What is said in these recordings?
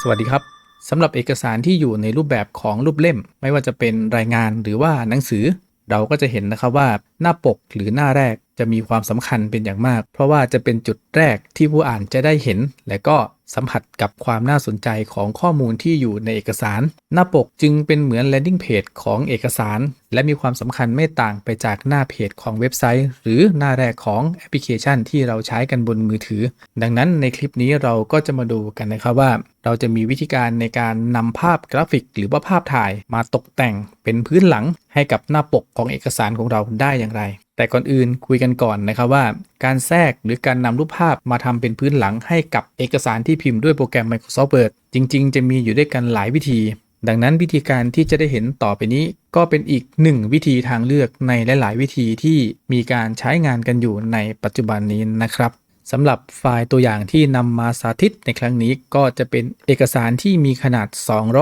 สวัสดีครับสำหรับเอกสารที่อยู่ในรูปแบบของรูปเล่ม ไม่ว่าจะเป็นรายงานหรือว่าหนังสือ เราก็จะเห็นนะครับว่าหน้าปกหรือหน้าแรก จะมีความสำคัญเป็นอย่างมาก เพราะว่าจะเป็นจุดแรกที่ผู้อ่านจะได้เห็น และก็สัมผัสกับความน่าสนใจของข้อมูลที่อยู่ในเอกสาร หน้าปกจึงเป็นเหมือน landing page ของเอกสาร และมีความสำคัญไม่ต่างไปจากหน้าเพจของเว็บไซต์ หรือหน้าแรกของแอปพลิเคชันที่เราใช้กันบนมือถือ ดังนั้นในคลิปนี้เราก็จะมาดูกันนะครับว่า เราจะมีวิธีการในการนำภาพกราฟิก หรือว่าภาพถ่ายมาตกแต่งเป็นพื้นหลังให้กับหน้าปกของเอกสารของเราได้อย่างไร แต่ก่อนอื่นคุยกันก่อนนะครับว่า การแทรกหรือการนำรูปภาพมาทำเป็นพื้นหลังให้กับเอกสารที่พิมพ์ด้วยโปรแกรม Microsoft Word จริง ๆ จะมีอยู่ด้วยกันหลายวิธี ดังนั้นวิธีการที่จะได้เห็นต่อไปนี้ ก็เป็นอีกหนึ่งวิธีทางเลือกในหลาย ๆ วิธีที่มีการใช้งานกันอยู่ในปัจจุบันนี้นะครับ สำหรับไฟล์ตัวอย่างที่นำมาสาธิตในครั้งนี้ก็จะเป็นเอกสารที่มีขนาด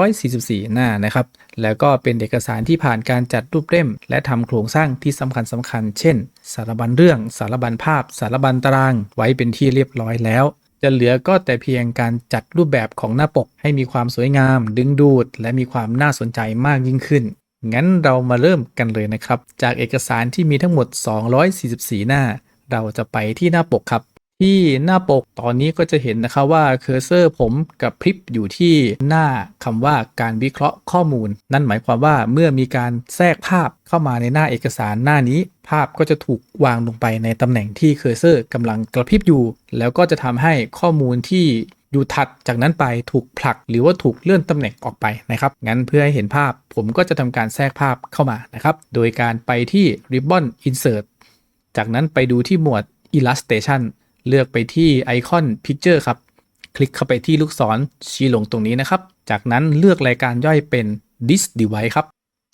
244 หน้านะครับ แล้วก็เป็นเอกสารที่ผ่านการจัดรูปเล่ม และทำโครงสร้างที่สำคัญสำคัญ เช่น สารบัญเรื่อง สารบัญภาพ สารบัญตาราง ไว้เป็นที่เรียบร้อยแล้ว จะเหลือก็แต่เพียงการจัดรูปแบบของหน้าปก ให้มีความสวยงาม ดึงดูด และมีความน่าสนใจมากยิ่งขึ้นงั้นเรามาเริ่มกันเลยนะครับ จากเอกสารที่มีทั้งหมด 244 หน้า เราจะไปที่หน้าปกครับ ที่หน้าปกตอนนี้ก็จะเห็นนะครับว่าเคอร์เซอร์ผมกับพริบอยู่ที่หน้าคำว่าการวิเคราะห์ข้อมูล นั่นหมายความว่าเมื่อมีการแทรกภาพเข้ามาในหน้าเอกสารหน้านี้ ภาพก็จะถูกวางลงไปในตำแหน่งที่เคอร์เซอร์กำลังกระพริบอยู่ แล้วก็จะทำให้ข้อมูลที่อยู่ถัดจากนั้นไปถูกผลักหรือว่าถูกเลื่อนตำแหน่งออกไปนะครับ งั้นเพื่อให้เห็นภาพ ผมก็จะทำการแทรกภาพเข้ามานะครับ โดยการไปที่ Ribbon Insert จากนั้นไปดูที่หมวด Illustration เลือกไปที่ไอคอน Picture ครับ คลิกเข้าไปที่ลูกศรชี้ลงตรงนี้นะครับ จากนั้นเลือกรายการย่อยเป็น This Device ครับ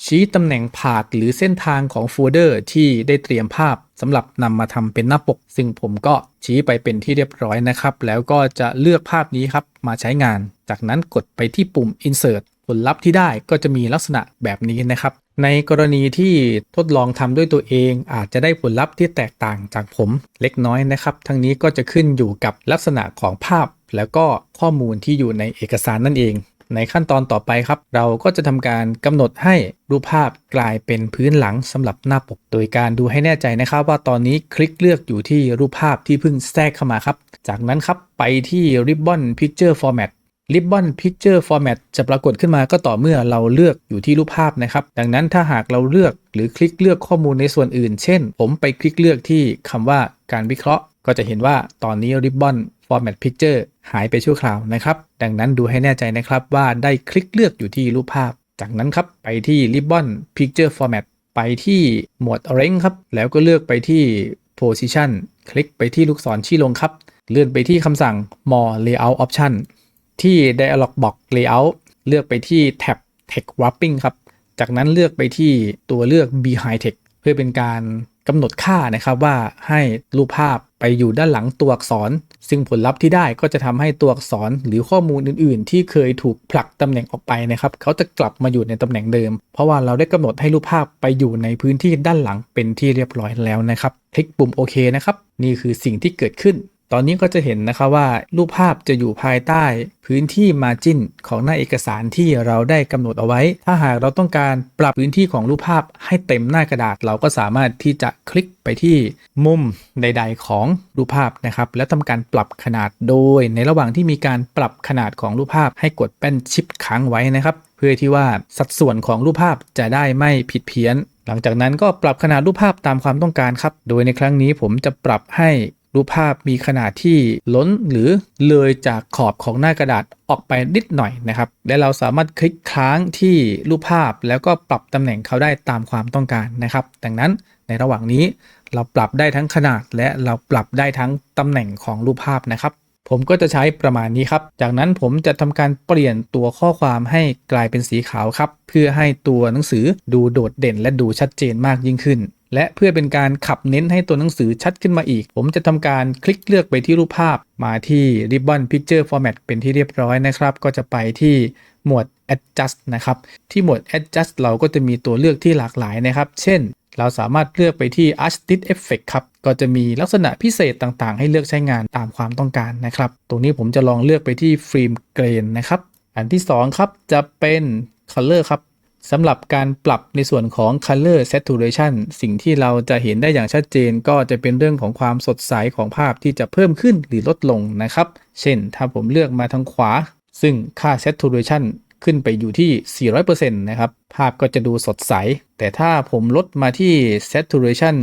ชี้ตำแหน่งผาดหรือเส้นทางของโฟลเดอร์ที่ได้เตรียมภาพสำหรับนำมาทำเป็นหน้าปก ซึ่งผมก็ชี้ไปเป็นที่เรียบร้อยนะครับ แล้วก็จะเลือกภาพนี้ครับมาใช้งาน จากนั้นกดไปที่ปุ่ม Insert ผลลัพธ์ที่ได้ก็จะมีลักษณะแบบนี้นะครับ ในกรณีที่ทดลองทำด้วยตัวเองอาจจะได้ผลลัพธ์ที่แตกต่างจากผมเล็กน้อยนะครับ ทั้งนี้ก็จะขึ้นอยู่กับลักษณะของภาพ แล้วก็ข้อมูลที่อยู่ในเอกสารนั่นเอง ในขั้นตอนต่อไปครับ เราก็จะทำการกำหนดให้รูปภาพกลายเป็นพื้นหลังสำหรับหน้าปก โดยการดูให้แน่ใจนะครับ ว่าตอนนี้คลิกเลือกอยู่ที่รูปภาพที่เพิ่งแทรกเข้ามาครับ จากนั้นครับไปที่ Ribbon Picture Format Ribbon Picture Format จะปรากฏขึ้นมาก็ต่อเมื่อเราเลือกอยู่ที่รูปภาพนะครับ ดังนั้นถ้าหากเราเลือกหรือคลิกเลือกข้อมูลในส่วนอื่น เช่น ผมไปคลิกเลือกที่คำว่าการวิเคราะห์ ก็จะเห็นว่าตอนนี้ Ribbon Format Picture หายไปชั่วคราวนะครับ ดังนั้นดูให้แน่ใจนะครับว่าได้คลิกเลือกอยู่ที่รูปภาพ จากนั้นครับไปที่ Ribbon Picture Format ไปที่หมวด Range ครับ แล้วก็เลือกไปที่ Position คลิกไปที่ลูกศรชี้ลงครับ เลื่อนไปที่คำสั่ง More Layout Option ที่ Dialog Box Layout เลือกไปที่แท็บ Text Wrapping ครับ จากนั้นเลือกไปที่ตัวเลือก Behind Text เพื่อเป็นการกำหนดค่านะครับว่าให้รูปภาพไปอยู่ด้านหลังตัวอักษร ซึ่งผลลัพธ์ที่ได้ก็จะทำให้ตัวอักษรหรือข้อมูลอื่นๆ ที่เคยถูกผลักตำแหน่งออกไปนะครับเขาจะกลับมาอยู่ในตำแหน่งเดิม เพราะว่าเราได้กำหนดให้รูปภาพไปอยู่ในพื้นที่ด้านหลังเป็นที่เรียบร้อยแล้วนะครับ คลิกปุ่มโอเคนะครับ นี่คือสิ่งที่เกิดขึ้น ตอนนี้ก็จะเห็นนะคะว่ารูปภาพจะอยู่ภายใต้พื้นที่ Margin ของหน้าเอกสารที่เราได้กำหนดเอาไว้ ถ้าหากเราต้องการปรับพื้นที่ของรูปภาพให้เต็มหน้ากระดาษ เราก็สามารถที่จะคลิกไปที่มุมใด ๆ ของรูปภาพนะครับ แล้วทำการปรับขนาดโดย ในระหว่างที่มีการปรับขนาดของรูปภาพ ให้กดแป้นชิปค้างไว้นะครับ เพื่อที่ว่าสัดส่วนของรูปภาพจะได้ไม่ผิดเพี้ยน หลังจากนั้นก็ปรับขนาดรูปภาพตามความต้องการครับ โดยในครั้งนี้ผมจะปรับให้ รูปภาพมีขนาดที่ล้นหรือเลยจากขอบของหน้ากระดาษออกไปนิดหน่อยนะครับ และเราสามารถคลิกค้างที่รูปภาพแล้วก็ปรับตำแหน่งเขาได้ตามความต้องการนะครับ ดังนั้นในระหว่างนี้เราปรับได้ทั้งขนาดและเราปรับได้ทั้งตำแหน่งของรูปภาพนะครับ ผมก็จะใช้ประมาณนี้ครับ จากนั้นผมจะทำการเปลี่ยนตัวข้อความให้กลายเป็นสีขาวครับ เพื่อให้ตัวหนังสือดูโดดเด่น และดูชัดเจนมากยิ่งขึ้น และเพื่อเป็นการขับเน้นให้ตัวหนังสือชัดขึ้นมาอีก ผมจะทำการคลิกเลือกไปที่รูปภาพ มาที่ Ribbon Picture Format เป็นที่เรียบร้อยนะครับ ก็จะไปที่หมวด Adjust นะครับ ที่หมวด Adjust เราก็จะมีตัวเลือกที่หลากหลายนะครับ เช่น เราสามารถเลือกไปที่ Artist Effect ครับ ก็จะมีลักษณะพิเศษต่างๆ ให้เลือกใช้งานตามความต้องการนะครับ ตรงนี้ผมจะลองเลือกไปที่ Frame Grain นะครับ อันที่ 2 ครับ จะเป็น Color ครับสำหรับการปรับในส่วนของ Color Saturation สิ่งที่เราจะเห็นได้อย่างชัดเจน ก็จะเป็นเรื่องของความสดใสของภาพที่จะเพิ่มขึ้นหรือลดลงนะครับ เช่น ถ้าผมเลือกมาทางขวา ซึ่งค่า Saturation ขึ้นไปอยู่ที่ 400%นะครับ ภาพก็จะดูสดใส แต่ถ้าผมลดมาที่ saturation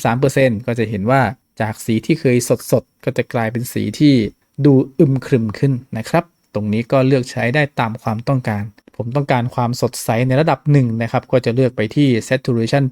33%ก็จะเห็นว่าจากสีที่เคยสดสดๆก็จะกลายเป็นสีที่ดูอึมครึมขึ้นนะครับ ตรงนี้ก็เลือกใช้ได้ตามความต้องการ ผมต้องการความสดใสในระดับหนึ่งนะครับ ก็จะเลือกไปที่ saturation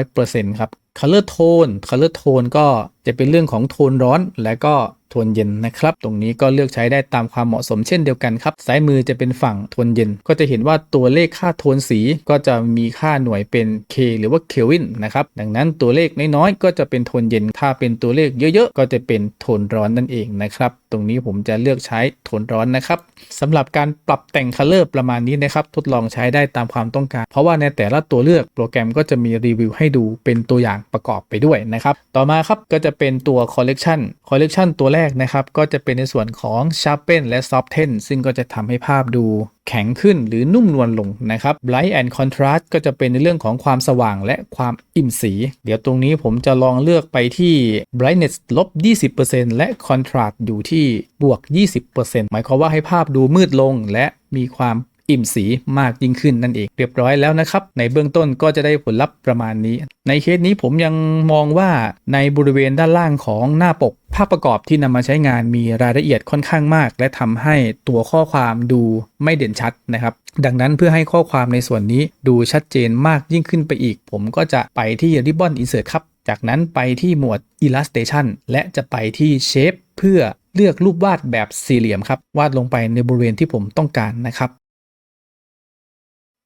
300%ครับ color tone color tone ก็จะเป็นเรื่องของโทนร้อนและก็ ทนเย็นนะครับ ตรงนี้ก็เลือกใช้ได้ตามความเหมาะสมเช่นเดียวกันครับ ซ้ายมือจะเป็นฝั่งทนเย็น ก็จะเห็นว่าตัวเลขค่าโทนสีก็จะมีค่าหน่วยเป็น K หรือว่าเคลวินนะครับ ดังนั้นตัวเลขน้อยๆก็จะเป็นโทนเย็น ถ้าเป็นตัวเลขเยอะๆ ก็จะเป็นโทนร้อนนั่นเองนะครับ ตรงนี้ผมจะเลือกใช้โทนร้อนนะครับสำหรับการปรับแต่งคัลเลอร์ประมาณนี้นะครับ ทดลองใช้ได้ตามความต้องการ เพราะว่าในแต่ละตัวเลือกโปรแกรมก็จะมีรีวิวให้ดูเป็นตัวอย่างประกอบไปด้วยนะครับ ต่อมาครับก็จะเป็นตัวคอลเลกชันคอลเลกชันตัวแรกนะครับ ก็จะเป็นในส่วนของ sharpen และ soften ซึ่งก็จะทำให้ภาพดู แข็งขึ้นหรือนุ่มนวลลงนะครับ Light and contrast ก็จะเป็นในเรื่องของความสว่างและความอิ่มสี เดี๋ยวตรงนี้ผมจะลองเลือกไปที่ brightness ลบ 20%และ contrast อยู่ที่บวก 20%หมายความว่าให้ภาพดูมืดลงและมีความ อิ่มสีมากยิ่งขึ้นนั่นเองเรียบร้อยแล้วนะครับ ในเบื้องต้นก็จะได้ผลลัพธ์ประมาณนี้ ในเคสนี้ผมยังมองว่าในบริเวณด้านล่างของหน้าปก ภาพประกอบที่นำมาใช้งานมีรายละเอียดค่อนข้างมาก และทำให้ตัวข้อความดูไม่เด่นชัดนะครับ ดังนั้นเพื่อให้ข้อความในส่วนนี้ดูชัดเจนมากยิ่งขึ้นไปอีก ผมก็จะไปที่ Ribbon Insert ครับ จากนั้นไปที่หมวด Illustration และจะไปที่ Shape เพื่อเลือกรูปวาดแบบสี่เหลี่ยมครับ วาดลงไปในบริเวณที่ผมต้องการนะครับ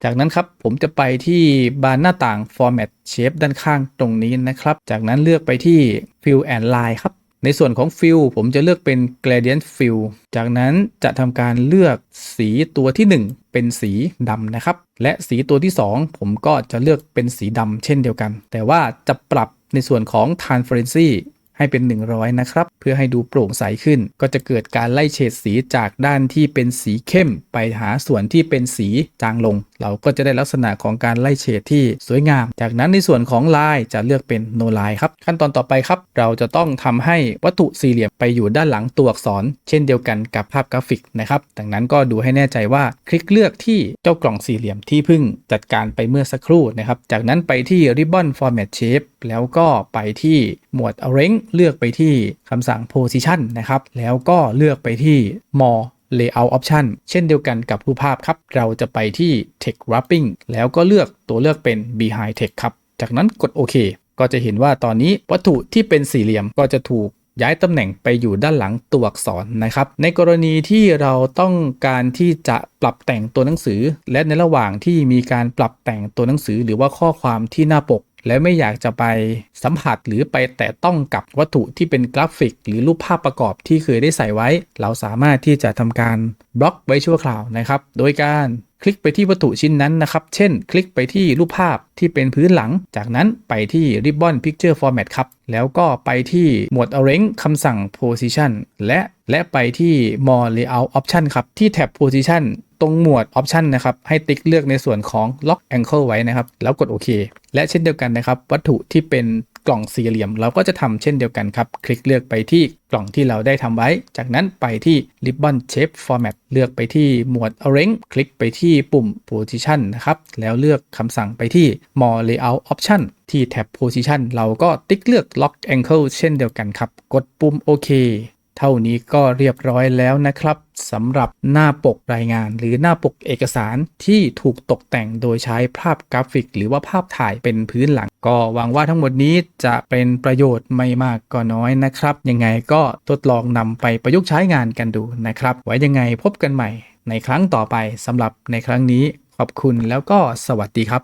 จากนั้นครับผมจะไปที่บานหน้าต่าง Format Shape ด้านข้างตรงนี้นะครับ จากนั้นเลือกไปที่ Fill and Line ครับ ในส่วนของ Fill ผมจะเลือกเป็น Gradient Fill จากนั้นจะทำการเลือกสีตัวที่ 1 เป็นสีดำนะครับ และสีตัวที่ 2 ผมก็จะเลือกเป็นสีดำเช่นเดียวกัน แต่ว่าจะปรับในส่วนของ Transparency ให้เป็น 100 นะครับ เพื่อให้ดูโปร่งใสขึ้น ก็จะเกิดการไล่เฉดสีจากด้านที่เป็นสีเข้ม ไปหาส่วนที่เป็นสีจางลง เราก็จะได้ลักษณะของการไล่เฉดที่สวยงาม จากนั้นในส่วนของลายจะเลือกเป็น no line ครับ ขั้นตอนต่อไปครับ เราจะต้องทำให้วัตถุสี่เหลี่ยมไปอยู่ด้านหลังตัวอักษร เช่นเดียวกันกับภาพกราฟิกนะครับดังนั้นก็ดูให้แน่ใจว่าคลิกเลือกที่เจ้ากล่องสี่เหลี่ยมที่เพิ่งจัดการไปเมื่อสักครู่นะครับจากนั้นไปที่ ribbon format shape แล้วก็ไปที่หมวด arrange เลือกไปที่คำสั่ง position นะครับ แล้วก็เลือกไปที่ more layout option เช่นเดียวกันกับรูปภาพครับ เราจะไปที่ text wrapping แล้วก็เลือกตัวเลือกเป็น behind text ครับ จากนั้นกดโอเคก็จะเห็นว่าตอนนี้วัตถุที่เป็นสี่เหลี่ยมก็จะถูกย้ายตำแหน่งไปอยู่ด้านหลังตัวอักษรนะครับ ในกรณีที่เราต้องการที่จะปรับแต่งตัวหนังสือ และในระหว่างที่มีการปรับแต่งตัวหนังสือ หรือว่าข้อความที่หน้าปก และไม่อยากจะไปสัมผัสหรือไปแตะต้องกับวัตถุที่เป็นกราฟิก หรือรูปภาพประกอบที่เคยได้ใส่ไว้ เราสามารถที่จะทำการบล็อกไว้ชั่วคราวนะครับ โดยการคลิกไปที่วัตถุชิ้นนั้นนะครับ เช่น คลิกไปที่รูปภาพที่เป็นพื้นหลัง จากนั้นไปที่ Ribbon Picture Format ครับ แล้วก็ไปที่หมวด Arrange คำสั่ง Position และและไปที่ More Layout Option ครับ ที่แท็บ Position รงหมวด Option นะครับให้ติ๊กเลือกในส่วนของ Lock Angle ไว้นะครับ แล้วกดโอเคและเช่นเดียวกันนะครับ วัตถุที่เป็นกล่องสี่เหลี่ยม เราก็จะทำเช่นเดียวกันครับ คลิกเลือกไปที่กล่องที่เราได้ทำไว้ จากนั้นไปที่ Ribbon Shape Format เลือกไปที่หมวด Arrange คลิกไปที่ปุ่ม Position นะครับ แล้วเลือกคำสั่งไปที่ More Layout Option ที่แท็บ Position เราก็ติ๊กเลือก Lock Angle เช่นเดียวกันครับ กดปุ่มโอเค เท่านี้ก็เรียบร้อยแล้วนะครับสำหรับหน้าปกรายงานหรือหน้าปกเอกสารที่ถูกตกแต่งโดยใช้ภาพกราฟิก หรือว่าภาพถ่ายเป็นพื้นหลัง ก็หวังว่าทั้งหมดนี้จะเป็นประโยชน์ไม่มากก็น้อยนะครับ ยังไงก็ทดลองนำไปประยุกต์ใช้งานกันดูนะครับ ไว้ยังไงพบกันใหม่ ในครั้งต่อไปสำหรับในครั้งนี้ขอบคุณแล้วก็สวัสดีครับ